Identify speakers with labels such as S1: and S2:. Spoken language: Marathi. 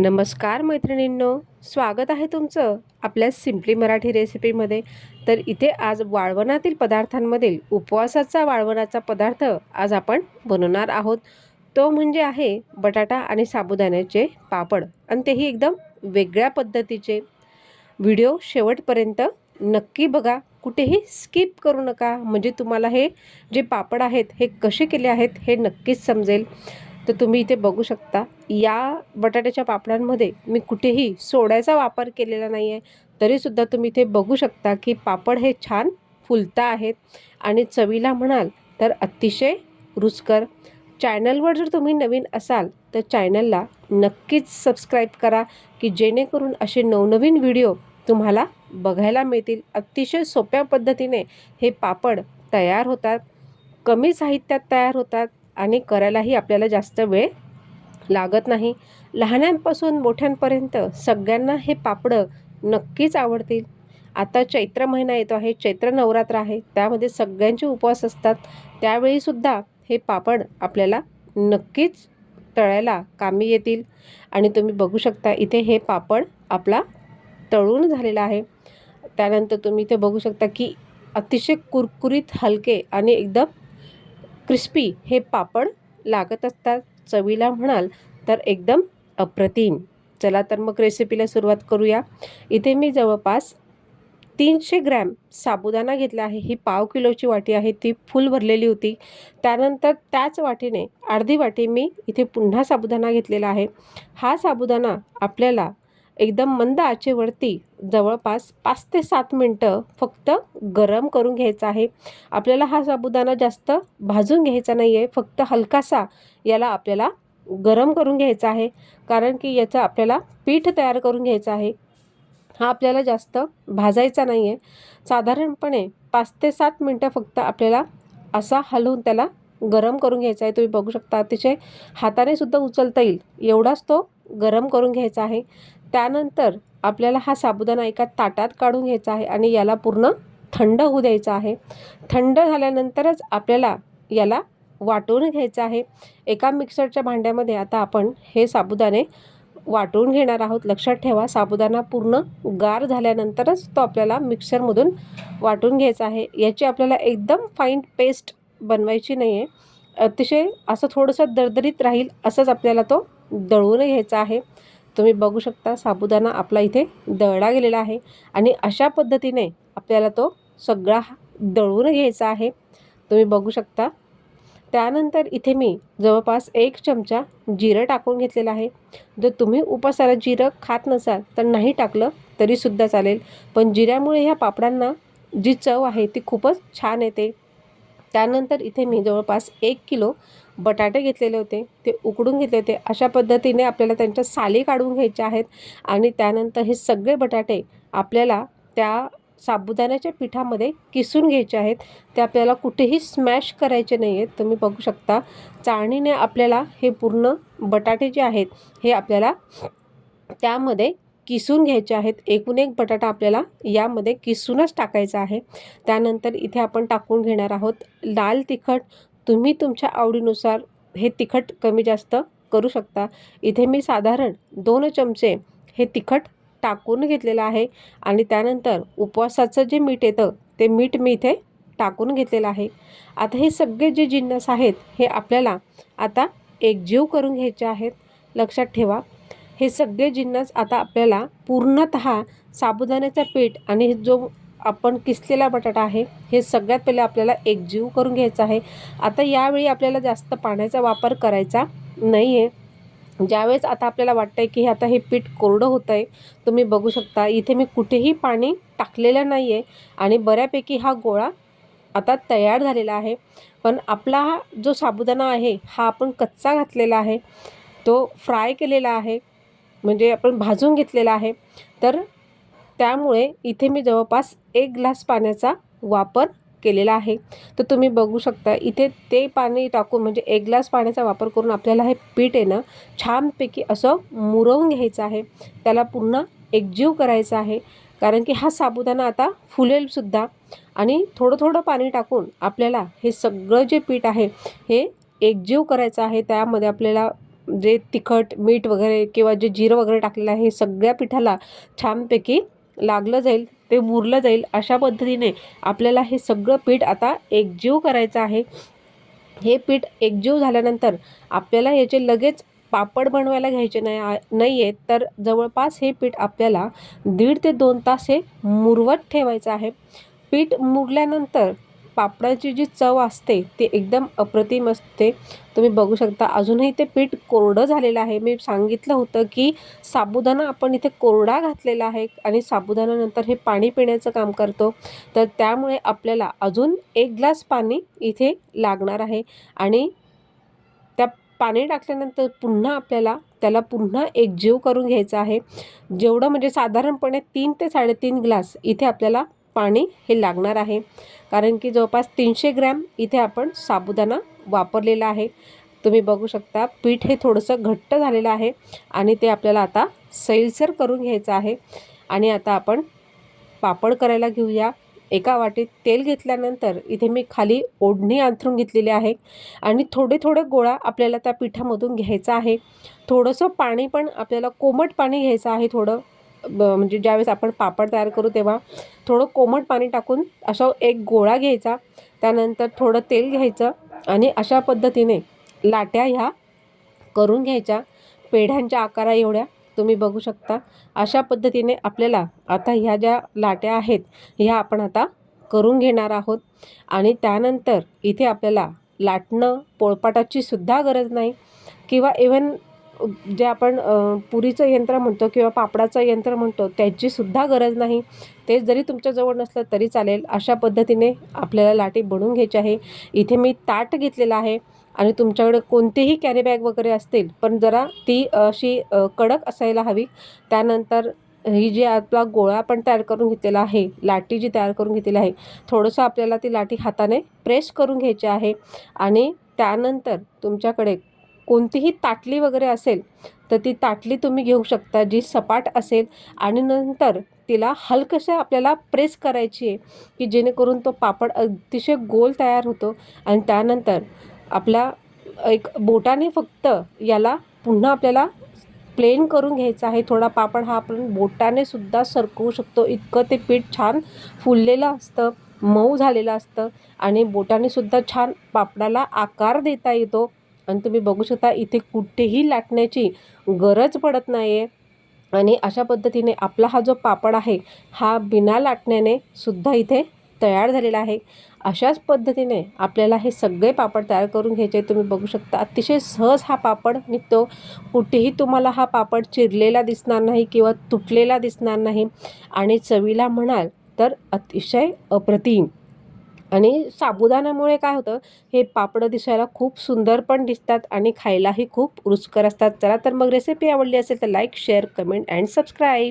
S1: नमस्कार मैत्रिणींनो स्वागत आहे तुमचं आपल्या सिम्पली मराठी रेसिपीमध्ये तर इथे आज वाळवणातील पदार्थांमधील उपवासाचा वाळवणाचा पदार्थ आज आपण बनवणार आहोत. तो म्हणजे आहे बटाटा आणि साबुदाण्याचे पापड. आणि तेही एकदम वेगळ्या पद्धतीचे. व्हिडिओ शेवटपर्यंत नक्की बघा. कुठेही स्किप करू नका. म्हणजे तुम्हाला हे जे पापड आहेत हे कसे केले आहेत हे नक्कीच समजेल. तर तुम्ही इथे बघू शकता या बटाट्याच्या पापडांमध्ये मी कुठेही सोड्याचा वापर केलेला नाही आहे तरीसुद्धा तुम्ही इथे बघू शकता की पापड हे छान फुलता आहेत. आणि चवीला म्हणाल तर अतिशय रुचकर. चॅनलवर जर तुम्ही नवीन असाल तर चॅनलला नक्कीच सबस्क्राईब करा की जेणेकरून असे नवनवीन व्हिडिओ तुम्हाला बघायला मिळतील. अतिशय सोप्या पद्धतीने हे पापड तयार होतात. कमी साहित्यात तयार होतात. आणि करायलाही आपल्याला जास्त वेळ लागत नाही. लहानांपासून मोठ्यांपर्यंत सगळ्यांना हे पापडं नक्कीच आवडतील. आता चैत्र महिना येतो आहे चैत्र नवरात्र आहे त्यामध्ये सगळ्यांचे उपवास असतात. त्यावेळीसुद्धा हे पापड आपल्याला नक्कीच तळायला कामी येतील. आणि तुम्ही बघू शकता इथे हे पापड आपला तळून झालेला आहे. त्यानंतर तुम्ही इथे बघू शकता की अतिशय कुरकुरीत हलके आणि एकदम क्रिस्पी हे पापड लागत असतात. चवीला म्हणाल तर एकदम अप्रतिम. चला तर मग रेसिपीला सुरुवात करूया. इथे मी जवळपास तीनशे ग्रॅम साबुदाणा घेतला आहे. ही पाव किलोची वाटी आहे. ती फुल भरलेली होती. त्यानंतर त्याच वाटीने अर्धी वाटी मी इथे पुन्हा साबुदाणा घेतलेला आहे. हा साबुदाणा आपल्याला एकदम मंद आचेवरती जवळपास पाच ते सात मिनटं फक्त गरम करून घ्यायचा आहे. आपल्याला हा साबुदाणा जास्त भाजून घ्यायचा नाही आहे फक्त हलकासा याला आपल्याला गरम करून घ्यायचा आहे. कारण की याचं आपल्याला पीठ तयार करून घ्यायचं आहे. हा आपल्याला जास्त भाजायचा नाही आहे साधारणपणे पाच ते सात मिनटं फक्त आपल्याला असा हलवून त्याला गरम करून घ्यायचा आहे. तुम्ही बघू शकता अतिशय हाताने सुद्धा उचलता येईल. एवढाच तो गरम करून घ्यायचा आहे. त्यानंतर आपल्याला हा साबुदाणा एका ताटात काढून घ्यायचा आहे आणि याला पूर्ण थंड होऊ द्यायचा आहे. थंड झाल्यानंतरच आपल्याला याला वाटून घ्यायचं आहे. एका मिक्सरच्या भांड्यामध्ये आता आपण हे साबुदाणे वाटून घेणार आहोत. लक्षात ठेवा साबुदाणा पूर्ण गार झाल्यानंतरच तो आपल्याला मिक्सरमधून वाटून घ्यायचा आहे. याची आपल्याला एकदम फाईन पेस्ट बनवायची नाही आहे अतिशय असं थोडंसं दरदरीत राहील असंच आपल्याला तो दळून घ्यायचा आहे. तुम्ही बघू शकता साबुदाणा आपला इथे दळला गेलेला आहे. आणि अशा पद्धतीने आपल्याला तो सगळा दळून घ्यायचा आहे. तुम्ही बघू शकता. त्यानंतर इथे मी जवळपास एक चमचा जिरं टाकून घेतलेला आहे. जर तुम्ही उपासाला जिरं खात नसाल तर नाही टाकलं तरीसुद्धा चालेल. पण जिऱ्यामुळे ह्या पापडांना जी चव आहे ती खूपच छान येते. त्यानंतर इथे मी जवळपास एक किलो बटाटे घेतलेले होते. ते उकडून घेतले होते. अशा पद्धतीने आपल्याला त्यांच्या साली काढून घ्यायच्या आहेत आणि त्यानंतर हे सगळे बटाटे आपल्याला त्या साबुदाण्याच्या पिठामध्ये किसून घ्यायचे आहेत. ते आपल्याला कुठेही स्मॅश करायचे नाही आहेत तुम्ही बघू शकता. चाळणीने आपल्याला हे पूर्ण बटाटे जे आहेत हे आपल्याला त्यामध्ये किसून घ्यायचे आहेत. एकूण एक बटाटा आपल्याला यामध्ये किसूनच टाकायचा आहे. त्यानंतर इथे आपण टाकून घेणार आहोत लाल तिखट. तुम्ही तुमच्या आवडीनुसार हे तिखट कमी जास्त करू शकता. इथे मी साधारण दोन चमचे हे तिखट टाकून घेतलेलं आहे. आणि त्यानंतर उपवासाचं जे मीठ येतं ते मीठ मी इथे टाकून घेतलेलं आहे. आता हे सगळे जे जिन्नस आहेत हे आपल्याला आता एकजीव करून घ्यायचे आहेत. लक्षात ठेवा. हे सगळे जिन्नस आता आपल्याला पूर्णत साबुदाण्याचा पीठ आणि जो आपण किसलेला बटाटा आहे हे सगळ्यात पहिले आपल्याला एकजीव करून घ्यायचा आहे. आता यावेळी आपल्याला जास्त पाण्याचा वापर करायचा नाही आहे ज्यावेळेस आता आपल्याला वाटतं आहे की आता हे पीठ कोरडं होतं आहे तुम्ही बघू शकता इथे मी कुठेही पाणी टाकलेलं नाही आहे आणि बऱ्यापैकी हा गोळा आता तयार झालेला आहे. पण आपला हा जो साबुदाणा आहे हा आपण कच्चा घातलेला आहे तो फ्राय केलेला आहे. म्हणजे आपण भाजून घेतलेला आहे. तर त्यामुळे इथे मी जवळपास एक ग्लास पाण्याचा वापर केलेला आहे. तर तुम्ही बघू शकता इथे ते पाणी टाकून म्हणजे एक ग्लास पाण्याचा वापर करून आपल्याला हे पीठ आहे ना छानपैकी असं मुरवून घ्यायचं आहे. त्याला पुन्हा एकजीव करायचं आहे. कारण की हा साबुदाणा आता फुलेलसुद्धा आणि थोडं थोडं पाणी टाकून आपल्याला हे सगळं जे पीठ आहे हे एकजीव करायचं आहे. त्यामध्ये आपल्याला जे तिखट मीठ वगैरे किंवा जे जिरं वगैरे टाकलेलं आहे हे सगळ्या पिठाला छानपैकी लागलं जाईल ते मुरलं जाईल अशा पद्धतीने आपल्याला हे सगळं पीठ आता एकजीव करायचं आहे. हे पीठ एकजीव झाल्यानंतर आपल्याला याचे लगेच पापड बनवायला घ्यायचे नाही आ- नाही आहेत तर जवळपास हे पीठ आपल्याला दीड ते दोन तास हे मुरवत ठेवायचं आहे. पीठ मुरल्यानंतर पापडाची जी चव असते ती एकदम अप्रतिम असते. तुम्ही बघू शकता अजूनही ते पीठ कोरडं झालेलं आहे. मी सांगितलं होतं की साबुदाणा आपण इथे कोरडा घातलेला आहे आणि साबुदाण्यानंतर हे पाणी पिण्याचं काम करतो. तर त्यामुळे आपल्याला अजून एक ग्लास पाणी इथे लागणार आहे आणि त्या पाणी टाकल्यानंतर पुन्हा आपल्याला त्याला पुन्हा एकजीव करून घ्यायचं आहे. जेवढं म्हणजे साधारणपणे तीन ते साडेतीन ग्लास इथे आपल्याला पाणी हे लागणार आहे. कारण की जवळपास तीनशे ग्रॅम इथे आपण साबुदाणा वापरलेला आहे. तुम्ही बघू शकता पीठ हे थोडंसं घट्ट झालेलं आहे आणि ते आपल्याला आता सैलसर करून घ्यायचं आहे. आणि आता आपण पापड करायला घेऊया. एका वाटीत तेल घेतल्यानंतर इथे मी खाली ओढणी अंथरून घेतलेली आहे आणि थोडे थोडे गोळा आपल्याला त्या पिठामधून घ्यायचा आहे. थोडंसं पाणी पण आपल्याला कोमट पाणी घ्यायचं आहे थोडं. म्हणजे ज्यावेळेस आपण पापड तयार करू तेव्हा थोडं कोमट पाणी टाकून असा एक गोळा घ्यायचा. त्यानंतर थोडं तेल घ्यायचं आणि अशा पद्धतीने लाट्या ह्या करून घ्यायच्या. पेढ्यांच्या आकारा एवढ्या तुम्ही बघू शकता. अशा पद्धतीने आपल्याला आता ह्या ज्या लाट्या आहेत ह्या आपण आता करून घेणार आहोत. आणि त्यानंतर इथे आपल्याला लाटणं पोळपाटाची सुद्धा गरज नाही. किंवा इवन जे आपण पुरीचं यंत्र म्हणतो किंवा पापडाचं यंत्र म्हणतो त्याचीसुद्धा गरज नाही. ते जरी तुमच्याजवळ नसलं तरी चालेल. अशा पद्धतीने आपल्याला लाटी बनवून घ्यायची आहे. इथे मी ताट घेतलेलं आहे आणि तुमच्याकडे कोणतेही कॅरीबॅग वगैरे असतील पण जरा ती अशी कडक असायला हवी. त्यानंतर ही जी आपला गोळा आपण तयार करून घेतलेला आहे लाटी जी तयार करून घेतलेली आहे थोडंसं आपल्याला ती लाटी हाताने प्रेस करून घ्यायची आहे. आणि त्यानंतर तुमच्याकडे कोणतीही ताटली वगैरे असेल तर ती ताटली तुम्ही घेऊ शकता जी सपाट असेल. आणि नंतर तिला हलकशा आपल्याला प्रेस करायची आहे की जेणेकरून तो पापड अतिशय गोल तयार होतो. आणि त्यानंतर आपला एक बोटाने फक्त याला पुन्हा आपल्याला प्लेन करून घ्यायचा आहे. थोडा पापड हा आपण बोटाने सुद्धा सरकवू शकतो. इतकं ते पीठ छान फुललेलं असतं मऊ झालेलं असतं. आणि बोटाने सुद्धा छान पापडाला आकार देता येतो. आणि तुम्ही बघू शकता इथे कुठेही लाटण्याची गरज पडत नाही आहे आणि अशा पद्धतीने आपला हा जो पापड आहे हा बिना लाटण्याने सुद्धा इथे तयार झालेला आहे. अशाच पद्धतीने आपल्याला हे सगळे पापड तयार करून घ्यायचे. तुम्ही बघू शकता अतिशय सहज हा पापड निघतो. कुठेही तुम्हाला हा पापड चिरलेला दिसणार नाही किंवा तुटलेला दिसणार नाही. आणि चवीला म्हणाल तर अतिशय अप्रतिम. आणि साबुदाण्यामुळे काय होतं हे पापडं दिसायला खूप सुंदर पण दिसतात आणि खायलाही खूप रुचकर असतात. चला तर मग रेसिपी आवडली असेल तर like share comment and subscribe